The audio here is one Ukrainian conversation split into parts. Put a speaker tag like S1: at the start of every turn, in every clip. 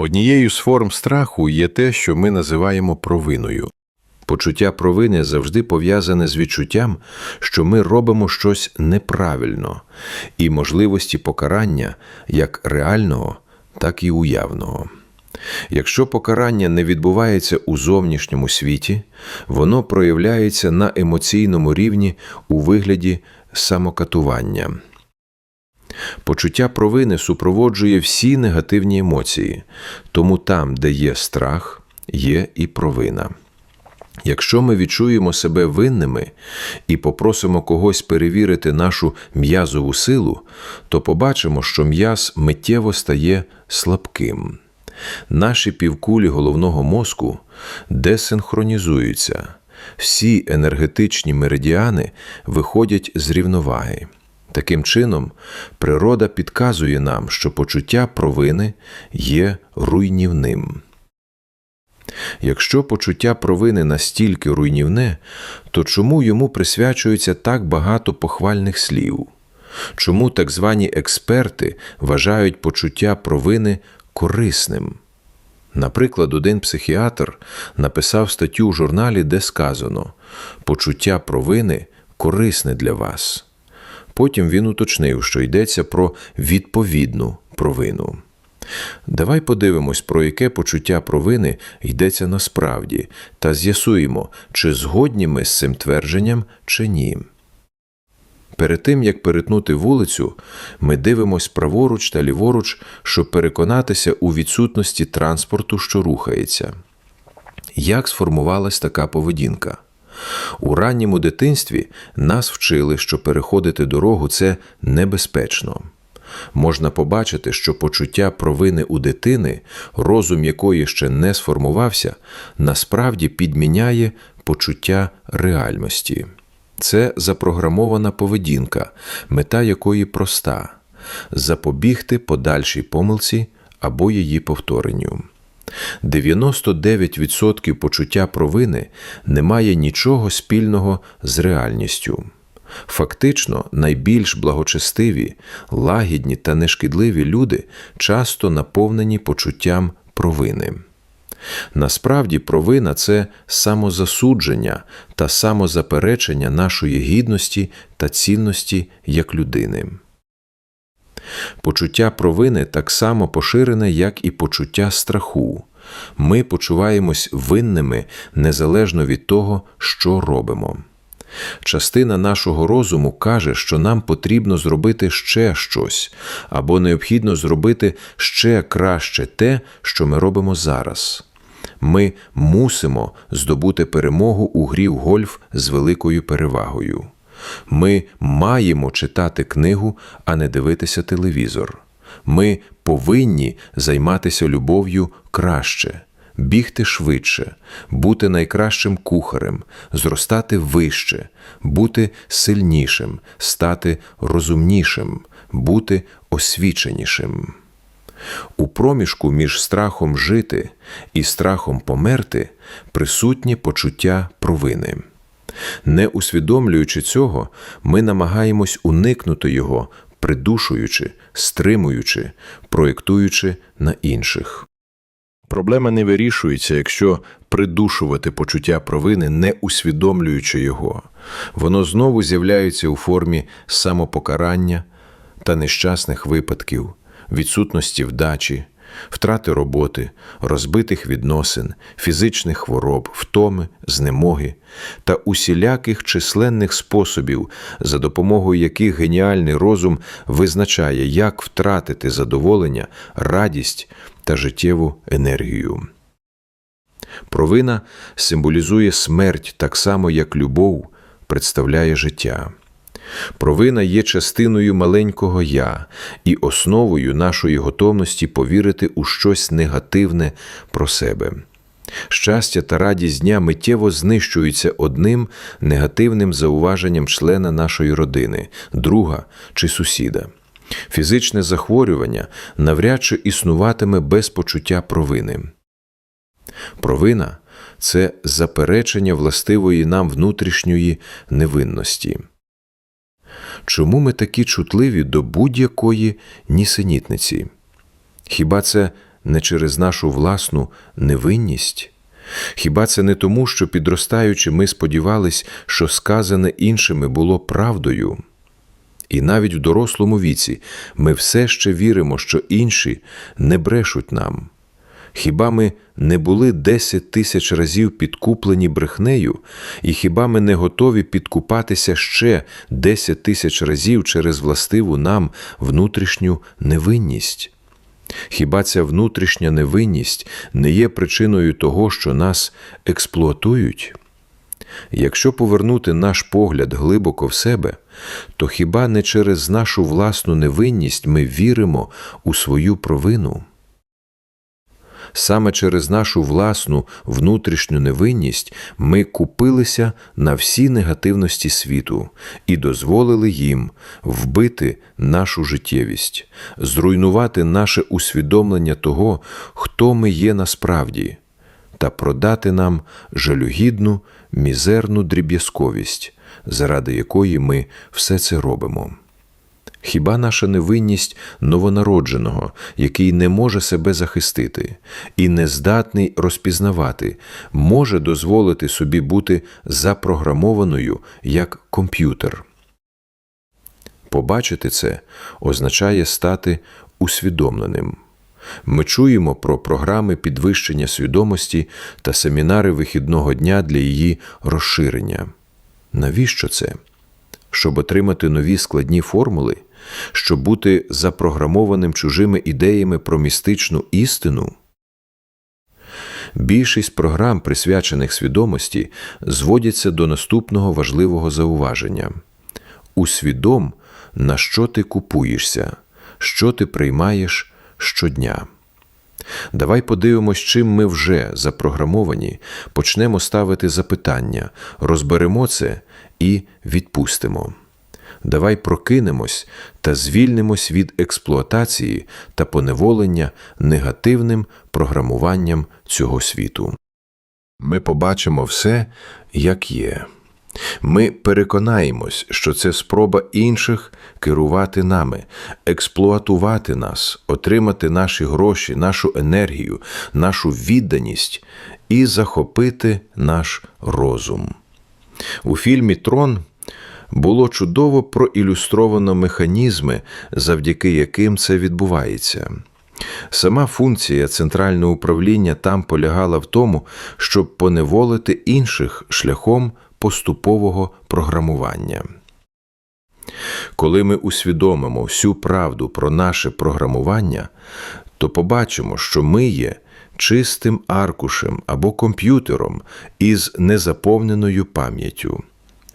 S1: Однією з форм страху є те, що ми називаємо провиною. Почуття провини завжди пов'язане з відчуттям, що ми робимо щось неправильно, і можливості покарання як реального, так і уявного. Якщо покарання не відбувається у зовнішньому світі, воно проявляється на емоційному рівні у вигляді самокатування. Почуття провини супроводжує всі негативні емоції, тому там, де є страх, є і провина. Якщо ми відчуємо себе винними і попросимо когось перевірити нашу м'язову силу, то побачимо, що м'яз миттєво стає слабким. Наші півкулі головного мозку десинхронізуються, всі енергетичні меридіани виходять з рівноваги. Таким чином, природа підказує нам, що почуття провини є руйнівним. Якщо почуття провини настільки руйнівне, то чому йому присвячується так багато похвальних слів? Чому так звані експерти вважають почуття провини корисним? Наприклад, один психіатр написав статтю в журналі, де сказано почуття провини корисне для вас. Потім він уточнив, що йдеться про відповідну провину. Давай подивимось, про яке почуття провини йдеться насправді, та з'ясуємо, чи згодні ми з цим твердженням, чи ні. Перед тим, як перетнути вулицю, ми дивимось праворуч та ліворуч, щоб переконатися у відсутності транспорту, що рухається. Як сформувалась така поведінка? У ранньому дитинстві нас вчили, що переходити дорогу це небезпечно. Можна побачити, що почуття провини у дитини, розум якої ще не сформувався, насправді підміняє почуття реальності. Це запрограмована поведінка, мета якої проста запобігти подальшій помилці або її повторенню. 99% почуття провини не має нічого спільного з реальністю. Фактично, найбільш благочестиві, лагідні та нешкідливі люди часто наповнені почуттям провини. Насправді, провина це самозасудження та самозаперечення нашої гідності та цінності як людини. Почуття провини так само поширене, як і почуття страху. Ми почуваємось винними незалежно від того, що робимо. Частина нашого розуму каже, що нам потрібно зробити ще щось, або необхідно зробити ще краще те, що ми робимо зараз. Ми мусимо здобути перемогу у грі в гольф з великою перевагою. Ми маємо читати книгу, а не дивитися телевізор. Ми повинні займатися любов'ю краще, бігти швидше, бути найкращим кухарем, зростати вище, бути сильнішим, стати розумнішим, бути освіченішим. У проміжку між страхом жити і страхом померти присутнє почуття провини. Не усвідомлюючи цього, ми намагаємось уникнути його, придушуючи, стримуючи, проєктуючи на інших. Проблема не вирішується, якщо придушувати почуття провини, не усвідомлюючи його. Воно знову з'являється у формі самопокарання та нещасних випадків, відсутності вдачі, втрати роботи, розбитих відносин, фізичних хвороб, втоми, знемоги та усіляких численних способів, за допомогою яких геніальний розум визначає, як втратити задоволення, радість та життєву енергію. Провина символізує смерть так само, як любов представляє життя. Провина є частиною маленького я і основою нашої готовності повірити у щось негативне про себе. Щастя та радість дня миттєво знищуються одним негативним зауваженням члена нашої родини, друга чи сусіда. Фізичне захворювання навряд чи існуватиме без почуття провини. Провина це заперечення властивої нам внутрішньої невинності. Чому ми такі чутливі до будь-якої нісенітниці? Хіба це не через нашу власну невинність? Хіба це не тому, що підростаючи, ми сподівались, що сказане іншими було правдою? І навіть в дорослому віці ми все ще віримо, що інші не брешуть нам. Хіба ми не були десять тисяч разів підкуплені брехнею, і хіба ми не готові підкупатися ще десять тисяч разів через властиву нам внутрішню невинність? Хіба ця внутрішня невинність не є причиною того, що нас експлуатують? Якщо повернути наш погляд глибоко в себе, то хіба не через нашу власну невинність ми віримо у свою провину? Саме через нашу власну внутрішню невинність ми купилися на всі негативності світу і дозволили їм вбити нашу життєвість, зруйнувати наше усвідомлення того, хто ми є насправді, та продати нам жалюгідну, мізерну дріб'язковість, заради якої ми все це робимо. Хіба наша невинність новонародженого, який не може себе захистити і не здатний розпізнавати, може дозволити собі бути запрограмованою як комп'ютер? Побачити це означає стати усвідомленим. Ми чуємо про програми підвищення свідомості та семінари вихідного дня для її розширення. Навіщо це? Щоб отримати нові складні формули, щоб бути запрограмованим чужими ідеями про містичну істину. Більшість програм, присвячених свідомості, зводяться до наступного важливого зауваження усвідом, на що ти купуєшся, що ти приймаєш щодня. Давай подивимось, чим ми вже запрограмовані, почнемо ставити запитання, розберемо це і відпустимо. Давай прокинемось та звільнимось від експлуатації та поневолення негативним програмуванням цього світу. Ми побачимо все, як є. Ми переконаємось, що це спроба інших керувати нами, експлуатувати нас, отримати наші гроші, нашу енергію, нашу відданість і захопити наш розум. У фільмі Трон було чудово проілюстровано механізми, завдяки яким це відбувається. Сама функція центрального управління там полягала в тому, щоб поневолити інших шляхом поступового програмування. Коли ми усвідомимо всю правду про наше програмування, то побачимо, що ми є чистим аркушем або комп'ютером із незаповненою пам'яттю.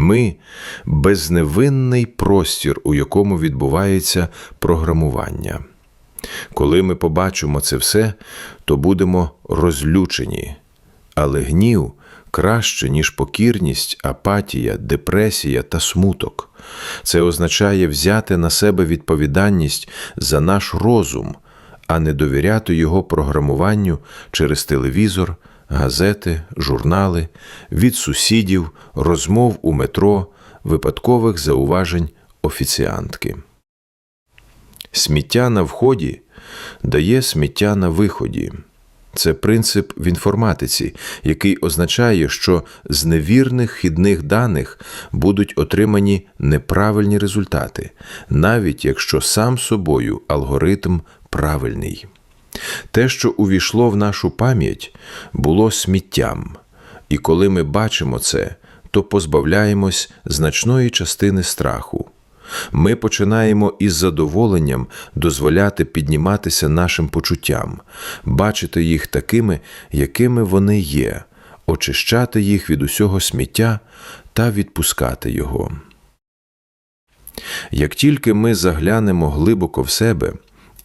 S1: Ми безневинний простір, у якому відбувається програмування. Коли ми побачимо це все, то будемо розлючені, але гнів краще, ніж покірність, апатія, депресія та смуток. Це означає взяти на себе відповідальність за наш розум, а не довіряти його програмуванню через телевізор, газети, журнали, від сусідів, розмов у метро, випадкових зауважень офіціантки. Сміття на вході дає сміття на виході. Це принцип в інформатиці, який означає, що з невірних хідних даних будуть отримані неправильні результати, навіть якщо сам собою алгоритм правильний. Те, що увійшло в нашу пам'ять, було сміттям, і коли ми бачимо це, то позбавляємось значної частини страху. Ми починаємо із задоволенням дозволяти підніматися нашим почуттям, бачити їх такими, якими вони є, очищати їх від усього сміття та відпускати його. Як тільки ми заглянемо глибоко в себе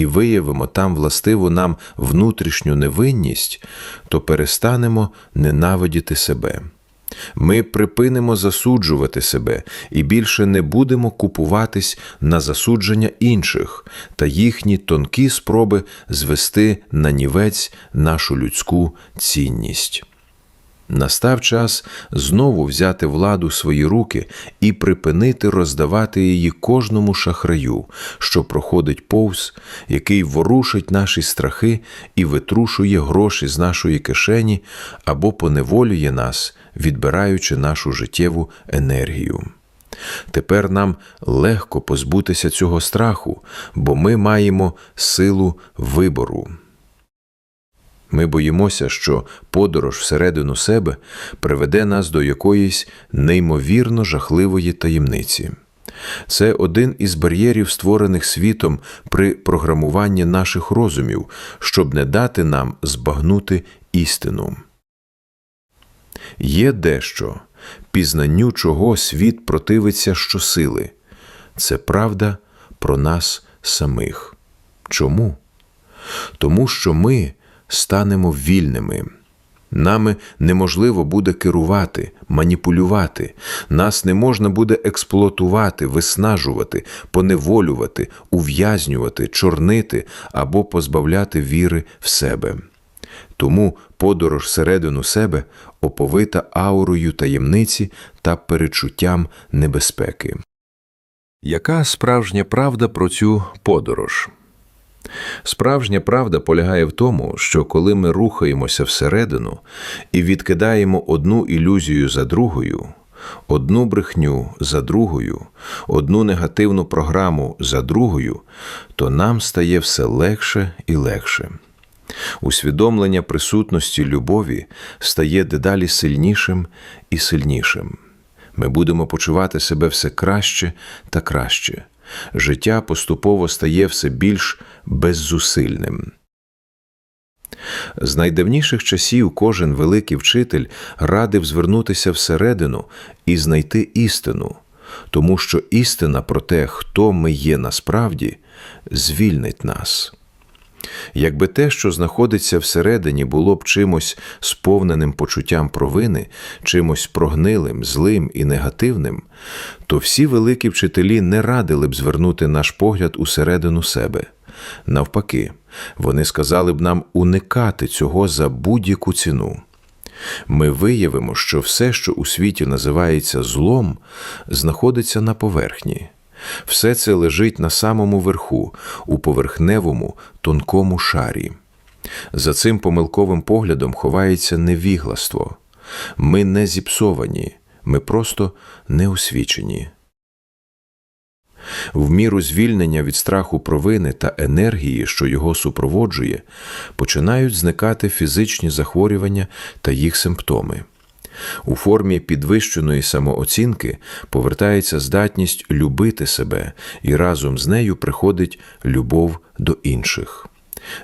S1: і виявимо там властиву нам внутрішню невинність, то перестанемо ненавидіти себе. Ми припинимо засуджувати себе і більше не будемо купуватись на засудження інших та їхні тонкі спроби звести на нівець нашу людську цінність. Настав час знову взяти владу в свої руки і припинити роздавати її кожному шахраю, що проходить повз, який ворушить наші страхи і витрушує гроші з нашої кишені або поневолює нас, відбираючи нашу життєву енергію. Тепер нам легко позбутися цього страху, бо ми маємо силу вибору. Ми боїмося, що подорож всередину себе приведе нас до якоїсь неймовірно жахливої таємниці. Це один із бар'єрів, створених світом при програмуванні наших розумів, щоб не дати нам збагнути істину. Є дещо, пізнанню чого світ противиться щосили. Це правда про нас самих. Чому? Тому що ми станемо вільними. Нами неможливо буде керувати, маніпулювати, нас не можна буде експлуатувати, виснажувати, поневолювати, ув'язнювати, чорнити або позбавляти віри в себе. Тому подорож всередину себе оповита аурою таємниці та перечуттям небезпеки. Яка справжня правда про цю подорож? Справжня правда полягає в тому, що коли ми рухаємося всередину і відкидаємо одну ілюзію за другою, одну брехню за другою, одну негативну програму за другою, то нам стає все легше і легше. Усвідомлення присутності любові стає дедалі сильнішим і сильнішим. Ми будемо почувати себе все краще та краще. Життя поступово стає все більш беззусильним. З найдавніших часів кожен великий вчитель радив звернутися всередину і знайти істину, тому що істина про те, хто ми є насправді, звільнить нас. Якби те, що знаходиться всередині, було б чимось сповненим почуттям провини, чимось прогнилим, злим і негативним, то всі великі вчителі не радили б звернути наш погляд усередину себе. Навпаки, вони сказали б нам уникати цього за будь-яку ціну. Ми виявимо, що все, що у світі називається злом, знаходиться на поверхні. Все це лежить на самому верху, у поверхневому, тонкому шарі. За цим помилковим поглядом ховається невігластво. Ми не зіпсовані, ми просто неосвічені. В міру звільнення від страху провини та енергії, що його супроводжує, починають зникати фізичні захворювання та їх симптоми. У формі підвищеної самооцінки повертається здатність любити себе, і разом з нею приходить любов до інших.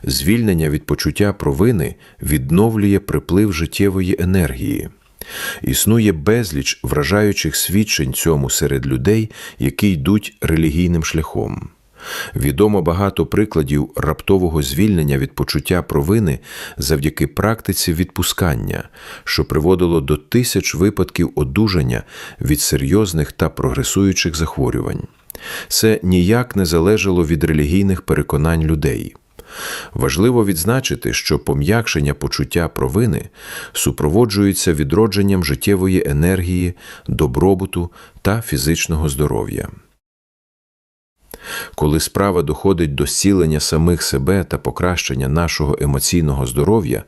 S1: Звільнення від почуття провини відновлює приплив життєвої енергії. Існує безліч вражаючих свідчень цьому серед людей, які йдуть релігійним шляхом. Відомо багато прикладів раптового звільнення від почуття провини завдяки практиці відпускання, що приводило до тисяч випадків одужання від серйозних та прогресуючих захворювань. Це ніяк не залежало від релігійних переконань людей. Важливо відзначити, що пом'якшення почуття провини супроводжується відродженням життєвої енергії, добробуту та фізичного здоров'я. Коли справа доходить до зцілення самих себе та покращення нашого емоційного здоров'я,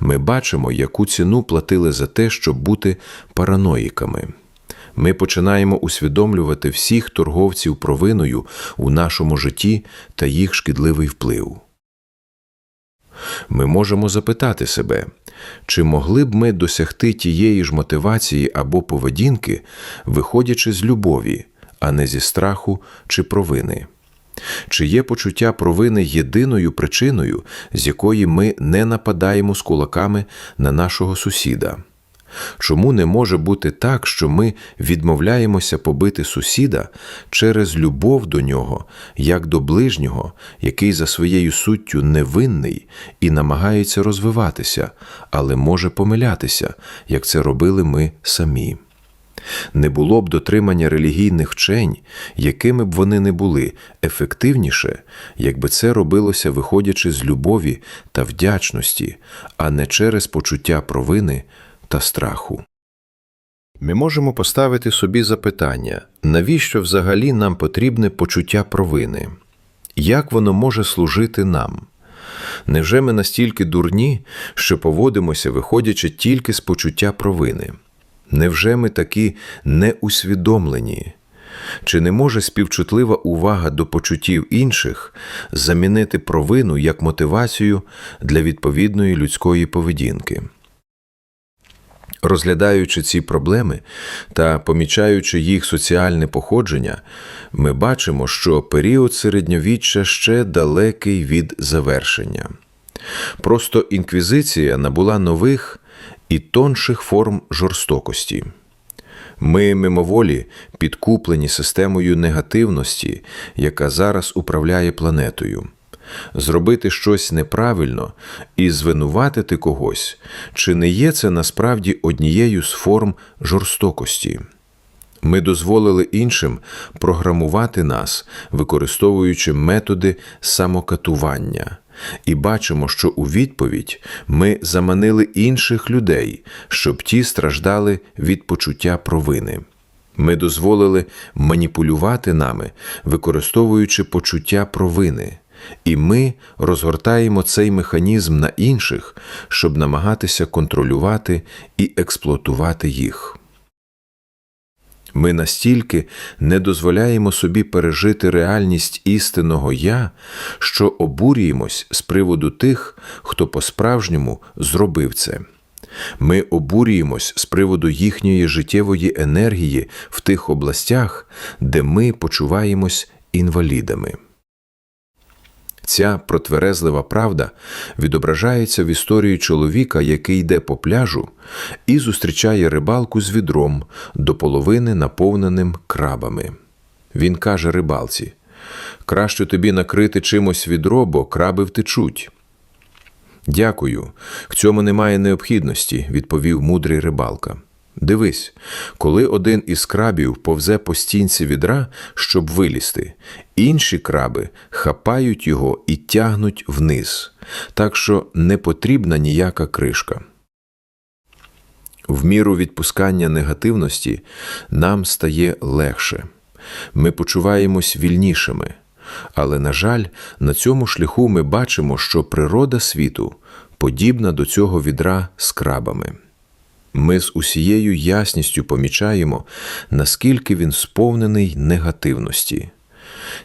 S1: ми бачимо, яку ціну платили за те, щоб бути параноїками. Ми починаємо усвідомлювати всіх торговців провиною у нашому житті та їх шкідливий вплив. Ми можемо запитати себе, чи могли б ми досягти тієї ж мотивації або поведінки, виходячи з любові, а не зі страху чи провини. Чи є почуття провини єдиною причиною, з якої ми не нападаємо з кулаками на нашого сусіда? Чому не може бути так, що ми відмовляємося побити сусіда через любов до нього, як до ближнього, який за своєю суттю невинний і намагається розвиватися, але може помилятися, як це робили ми самі? Не було б дотримання релігійних вчень, якими б вони не були, ефективніше, якби це робилося виходячи з любові та вдячності, а не через почуття провини та страху. Ми можемо поставити собі запитання, навіщо взагалі нам потрібне почуття провини? Як воно може служити нам? Невже ми настільки дурні, що поводимося, виходячи тільки з почуття провини? Невже ми такі неусвідомлені? Чи не може співчутлива увага до почуттів інших замінити провину як мотивацію для відповідної людської поведінки? Розглядаючи ці проблеми та помічаючи їх соціальне походження, ми бачимо, що період середньовіччя ще далекий від завершення. Просто інквізиція набула нових і тонших форм жорстокості. Ми мимоволі підкуплені системою негативності, яка зараз управляє планетою. Зробити щось неправильно і звинуватити когось, чи не є це насправді однією з форм жорстокості? Ми дозволили іншим програмувати нас, використовуючи методи самокатування, і бачимо, що у відповідь ми заманили інших людей, щоб ті страждали від почуття провини. Ми дозволили маніпулювати нами, використовуючи почуття провини, і ми розгортаємо цей механізм на інших, щоб намагатися контролювати і експлуатувати їх. Ми настільки не дозволяємо собі пережити реальність істинного я, що обурюємось з приводу тих, хто по-справжньому зробив це. Ми обурюємось з приводу їхньої життєвої енергії в тих областях, де ми почуваємось інвалідами. Ця протверезлива правда відображається в історії чоловіка, який йде по пляжу і зустрічає рибалку з відром до половини наповненим крабами. Він каже рибалці: краще тобі накрити чимось відро, бо краби втечуть. Дякую, в цьому немає необхідності, відповів мудрий рибалка. Дивись, коли один із крабів повзе по стінці відра, щоб вилізти, інші краби хапають його і тягнуть вниз, так що не потрібна ніяка кришка. В міру відпускання негативності нам стає легше, ми почуваємось вільнішими, але, на жаль, на цьому шляху ми бачимо, що природа світу подібна до цього відра з крабами. Ми з усією ясністю помічаємо, наскільки він сповнений негативності.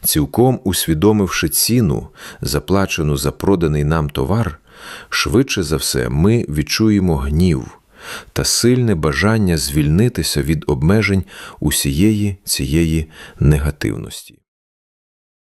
S1: Цілком усвідомивши ціну, заплачену за проданий нам товар, швидше за все ми відчуємо гнів та сильне бажання звільнитися від обмежень усієї цієї негативності.